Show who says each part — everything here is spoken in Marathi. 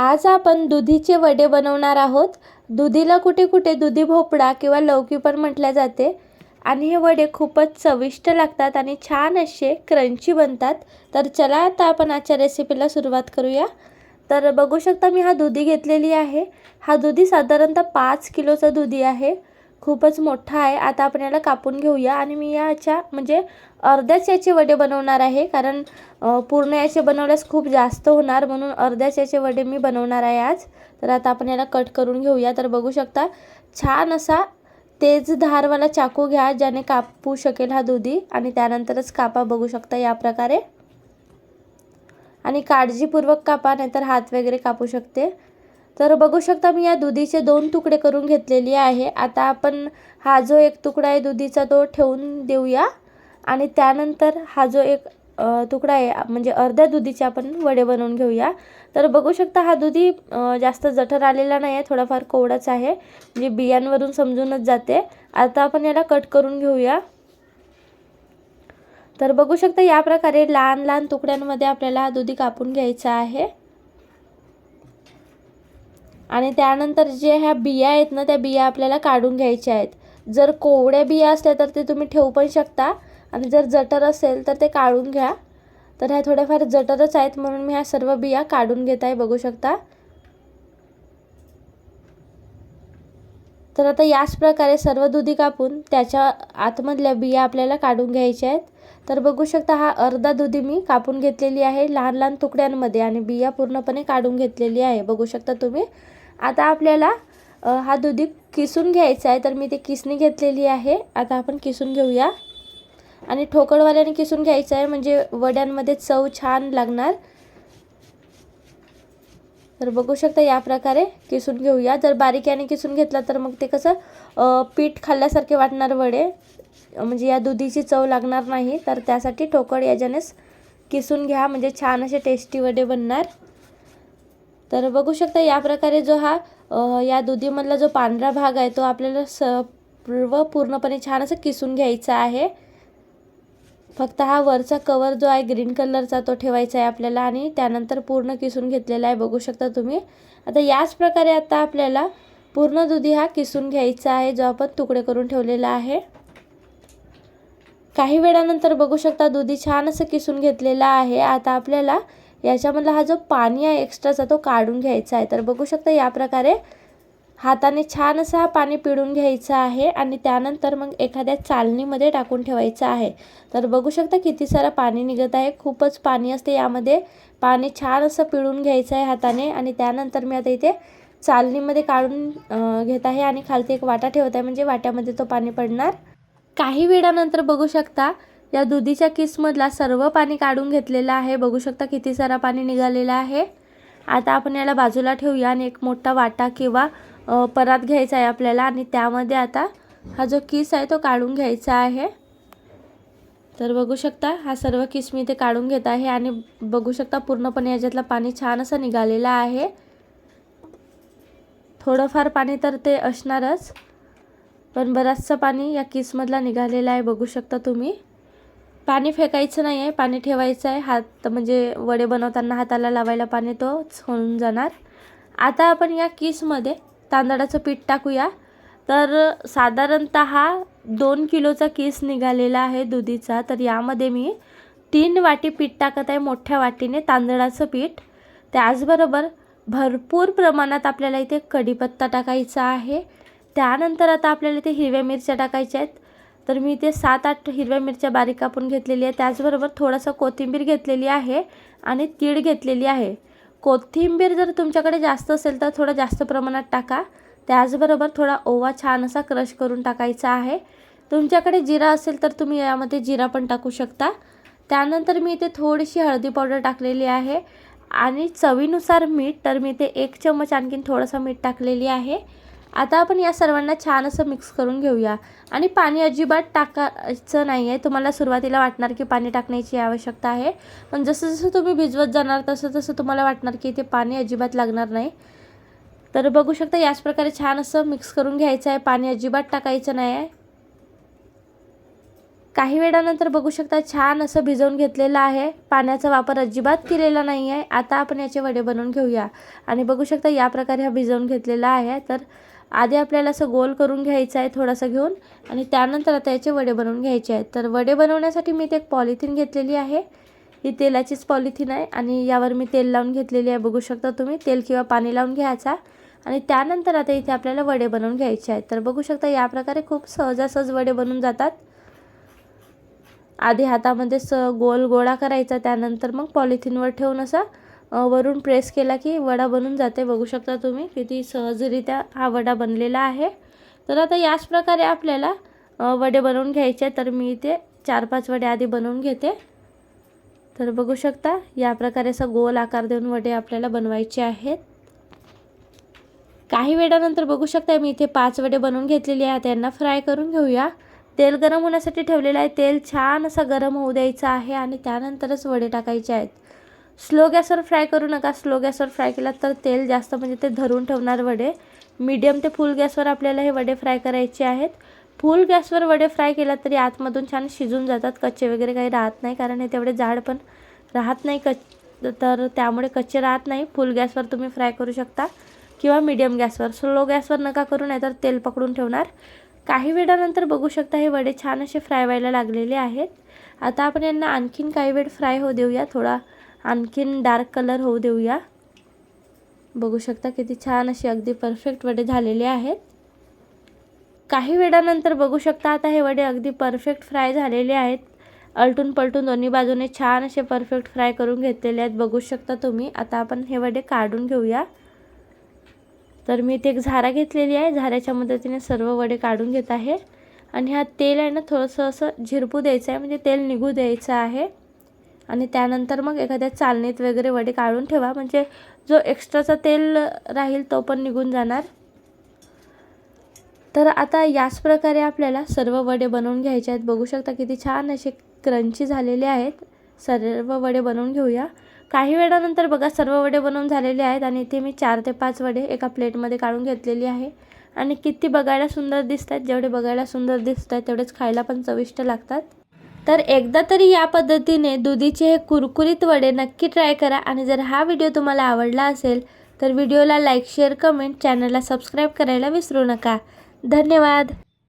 Speaker 1: आज आपण दुधीचे वडे बनवणार आहोत. दुधीला कुठे कुठे दुधी भोपळा किंवा लौकी पण म्हटल्या जाते. आणि हे वडे खूपच चविष्ट लागतात आणि छान असे क्रंची बनतात. तर चला आता आपण आजच्या रेसिपीला सुरुवात करूया. तर बघू शकता मी हा दुधी घेतलेली आहे. हा दुधी साधारणतः पाच किलोचा दुधी आहे. खूपच मोठा आहे. आता आपण याला कापून घेऊया आणि मी याच्या म्हणजे अर्ध्याच याचे वडे बनवणार आहे. कारण पूर्ण याचे बनवल्यास खूप जास्त होणार. म्हणून अर्ध्याच याचे वडे मी बनवणार आहे आज. तर आता आपण याला कट करून घेऊया. तर बघू शकता छान असा तेज धारवाला चाकू घ्या ज्याने कापू शकेल हा दुधी. आणि त्यानंतरच कापा बघू शकता या प्रकारे. आणि काळजीपूर्वक कापा नाहीतर हात वगैरे कापू शकते. तर बघू शकता मी या दुधीचे दोन तुकडे करून घेतलेली आहे. आता आपण हा जो एक तुकडा आहे दुधीचा तो ठेवून देऊया. आणि त्यानंतर हा जो एक तुकडा आहे म्हणजे अर्ध्या दुधीचे आपण वडे बनवून घेऊया. तर बघू शकता हा दुधी जास्त जठर आलेला नाही आहे थोडाफार कोवडाच आहे. म्हणजे बियांवरून समजूनच जाते. आता आपण याला कट करून घेऊया. तर बघू शकता या प्रकारे लहान लहान तुकड्यांमध्ये आपल्याला हा दुधी कापून घ्यायचा आहे. आणि त्यानंतर जे ह्या बिया आहेत ना त्या बिया आपल्याला काढून घ्यायच्या आहेत. जर कोवड्या बिया असल्या तर ते तुम्ही ठेवू पण शकता. आणि जर जटर असेल तर ते काढून घ्या. तर ह्या थोड्याफार जटरच आहेत म्हणून मी ह्या सर्व बिया काढून घेत आहे बघू शकता. तर आता याच प्रकारे सर्व दुधी कापून त्याच्या आतमधल्या बिया आपल्याला काढून घ्यायच्या आहेत. तर बघू शकता हा अर्धा दुधी मी कापून घेतलेली आहे लहान लहान तुकड्यांमध्ये आणि बिया पूर्णपणे काढून घेतलेली आहे. बघू शकता तुम्ही. आता आपल्याला हा दुधी किसून घ्यायचा आहे तर मी ते किसणी घेतलेली आहे. आता आपण किसून घेऊया. आणि ठोकळवाल्याने किसून घ्यायचं आहे म्हणजे वड्यांमध्ये चव छान लागणार. तर बघू शकता या प्रकारे किसून घेऊया. जर बारीक्याने किसून घेतला तर मग ते कसं पीठ खाल्ल्यासारखे वाटणार वडे. म्हणजे या दुधीची चव लागणार नाही तर त्यासाठी ठोकळ याच्यानेच किसून घ्या. म्हणजे छान असे टेस्टी वडे बनणार. तर बघू शकता या प्रकारे जो हा या दुधीमधला जो पांढरा भाग आहे तो आपल्याला सर्व पूर्णपणे छान असं किसून घ्यायचा आहे. फक्त हा वरचा कवर जो आहे ग्रीन कलरचा तो ठेवायचा आहे आपल्याला आणि त्यानंतर पूर्ण किसून घेतलेला आहे बघू शकता तुम्ही. आता याच प्रकारे आता आपल्याला पूर्ण दुधी हा किसून घ्यायचा आहे जो आपण तुकडे करून ठेवलेला आहे. काही वेळानंतर बघू शकता दुधी छान असं किसून घेतलेला आहे. आता आपल्याला याच्यामधला हा जो पाणी आहे एक्स्ट्राचा तो काढून घ्यायचा आहे. तर बघू शकता या प्रकारे हाताने छान असा हा पाणी पिळून घ्यायचं आहे आणि त्यानंतर मग एखाद्या चालणीमध्ये टाकून ठेवायचं आहे. तर बघू शकता किती सारं पाणी निघत आहे. खूपच पाणी असते यामध्ये. पाणी छान असं पिळून घ्यायचं आहे हाताने आणि त्यानंतर मी आता इथे चालणीमध्ये काढून घेत आहे आणि खालती एक वाटा ठेवत आहे. म्हणजे वाट्यामध्ये तो पाणी पडणार. काही वेळानंतर बघू शकता या दुधीच्या किसमधला सर्व पाणी काढून घेतलेलं आहे. बघू शकता किती सारा पाणी निघालेलं आहे. आता आपण याला बाजूला ठेवूया आणि एक मोठा वाटा किंवा परात घ्यायचा आहे आपल्याला आणि त्यामध्ये आता हा जो किस आहे तो काढून घ्यायचा आहे. तर बघू शकता हा सर्व किस मी इथे काढून घेत आहे आणि बघू शकता पूर्णपणे याच्यातलं पाणी छान असं निघालेलं आहे. थोडंफार पाणी तर ते असणारच पण बराचसं पाणी या किसमधला निघालेलं आहे. बघू शकता तुम्ही. पाणी फेकायचं नाही आहे पाणी ठेवायचं आहे. हात म्हणजे वडे बनवताना हाताला लावायला पाणी तोच होऊन जाणार. आता आपण या किसमध्ये तांदळाचं पीठ टाकूया. तर साधारणत दोन किलोचा किस निघालेला आहे दुधीचा. तर यामध्ये मी तीन वाटी पीठ टाकत आहे मोठ्या वाटीने तांदळाचं पीठ. त्याचबरोबर भरपूर प्रमाणात आपल्याला इथे कढीपत्ता टाकायचा आहे. त्यानंतर आता आपल्याला इथे हिरव्या मिरच्या टाकायच्या आहेत. तर मी इथे सात आठ हिरव्या मिरच्या बारीक कापून घेतलेली आहे. त्याचबरोबर थोडंसं कोथिंबीर घेतलेली आहे आणि तीळ घेतलेली आहे. कोथिंबीर जर तुमच्याकडे जास्त असेल तर थोडं जास्त प्रमाणात टाका. त्याचबरोबर थोडा ओवा छान असा क्रश करून टाकायचा आहे. तुमच्याकडे जिरा असेल तर तुम्ही यामध्ये जिरा पण टाकू शकता. त्यानंतर मी इथे थोडीशी हळदी पावडर टाकलेली आहे आणि चवीनुसार मीठ तर मी इथे एक चम्मच आणखीन थोडंसं मीठ टाकलेली आहे. आता आपण या सर्वांना छान असं मिक्स करून घेऊया. आणि पाणी अजिबात टाकायचं नाही आहे तुम्हाला सुरुवातीला वाटणार की पाणी टाकण्याची आवश्यकता आहे. पण जसं जसं तुम्ही भिजवत जाणार तसं तसं तुम्हाला वाटणार की इथे पाणी अजिबात लागणार नाही. तर बघू शकता याच प्रकारे छान असं मिक्स करून घ्यायचं आहे. पाणी अजिबात टाकायचं नाही आहे काही वेळानंतर बघू शकता छान असं भिजवून घेतलेलं आहे. पाण्याचा वापर अजिबात केलेला नाही आहे आता आपण याचे वडे बनवून घेऊया. आणि बघू शकता या प्रकारे हा भिजवून घेतलेला आहे. तर आधी आपल्याला असं गोल करून घ्यायचं आहे थोडंसं घेऊन. आणि त्यानंतर आता याचे वडे बनवून घ्यायचे आहेत. तर वडे बनवण्यासाठी मी ते एक पॉलिथिन घेतलेली आहे. ही तेलाचीच पॉलिथिन आहे. आणि यावर मी तेल लावून घेतलेली आहे. बघू शकता तुम्ही तेल किंवा पाणी लावून घ्यायचा. आणि त्यानंतर आता इथे आपल्याला वडे बनवून घ्यायचे आहेत. तर बघू शकता या प्रकारे खूप सहजासहज वडे बनून जातात. आधी हातामध्ये स गोल गोळा करायचा त्यानंतर मग पॉलिथिनवर ठेवून असा वरून प्रेस केला की वडा बनून जाते. बघू शकता तुम्ही किती सहजरित्या हा वडा बनलेला आहे. तर आता याच प्रकारे आपल्याला वडे बनवून घ्यायचे तर मी इथे चार पाच वडे आधी बनवून घेते. तर बघू शकता या प्रकारे असा गोल आकार देऊन वडे आपल्याला बनवायचे आहेत. काही वेळानंतर बघू शकता मी इथे पाच वडे बनवून घेतलेले आहेत. त्यांना फ्राय करून घेऊया. तेल गरम होण्यासाठी ठेवलेलं आहे. तेल छान असं गरम होऊ द्यायचं आहे आणि त्यानंतरच वडे टाकायचे आहेत. स्लो गॅसवर फ्राय करू नका. स्लो गॅसवर फ्राय केला तर तेल जास्त म्हणजे ते धरून ठेवणार वडे. मीडियम ते फुल गॅसवर आपल्याला हे वडे फ्राय करायचे आहेत. फुल गॅसवर वडे फ्राय केला तरी आतमधून छान शिजून जातात. कच्चे वगैरे काही राहत नाही कारण हे तेवढे जाड पण राहत नाही कच तर त्यामुळे कच्चे राहत नाही. फुल गॅसवर तुम्ही फ्राय करू शकता किंवा मीडियम गॅसवर. स्लो गॅसवर नका करू नाही तर तेल पकडून ठेवणार. काही वेळानंतर बघू शकता हे वडे छान असे फ्राय व्हायला लागलेले आहेत. आता आपण यांना आणखीन काही वेळ फ्राय होऊ देऊया. थोडा आणखीन डार्क कलर होऊ देऊया. बघू शकता किती छान असे अगदी परफेक्ट वडे झालेले आहेत. काही वेळानंतर बघू शकता आता हे वडे अगदी परफेक्ट फ्राय झालेले आहेत. अलटून पलटून दोन्ही बाजूने छान असे परफेक्ट फ्राय करून घेतलेले आहेत. बघू शकता तुम्ही. आता आपण हे वडे काढून घेऊया. तर मी इथे एक झारा घेतलेली आहे. झाऱ्याच्या मदतीने सर्व वडे काढून घेत आहे. आणि हा तेल आहे ना थोडंसं असं झिरपू द्यायचं आहे म्हणजे तेल निघू द्यायचं आहे. आणि त्यानंतर मग एखाद्या चालणीत वगैरे वडे काढून ठेवा. म्हणजे जो एक्स्ट्राचा तेल राहील तो पण निघून जाणार. तर आता याच प्रकारे आपल्याला सर्व वडे बनवून घ्यायचे आहेत. बघू शकता किती छान असे क्रंची झालेले आहेत. सर्व वडे बनवून घेऊया. काही वेळानंतर बघा सर्व वडे बनवून झालेले आहेत आणि इथे मी चार ते पाच वडे एका प्लेटमध्ये काढून घेतलेली आहे. आणि किती बघायला सुंदर दिसत आहेत जेवढे बघायला सुंदर दिसत आहेत तेवढेच खायला पण चविष्ट लागतात. तर एकदा तरी या पद्धतीने दुधीचे हे कुरकुरीत वडे नक्की ट्राय करा आणि जर हा व्हिडिओ तुम्हाला आवडला असेल तर व्हिडिओला लाईक शेअर कमेंट चॅनलला सबस्क्राईब करायला विसरू नका. धन्यवाद!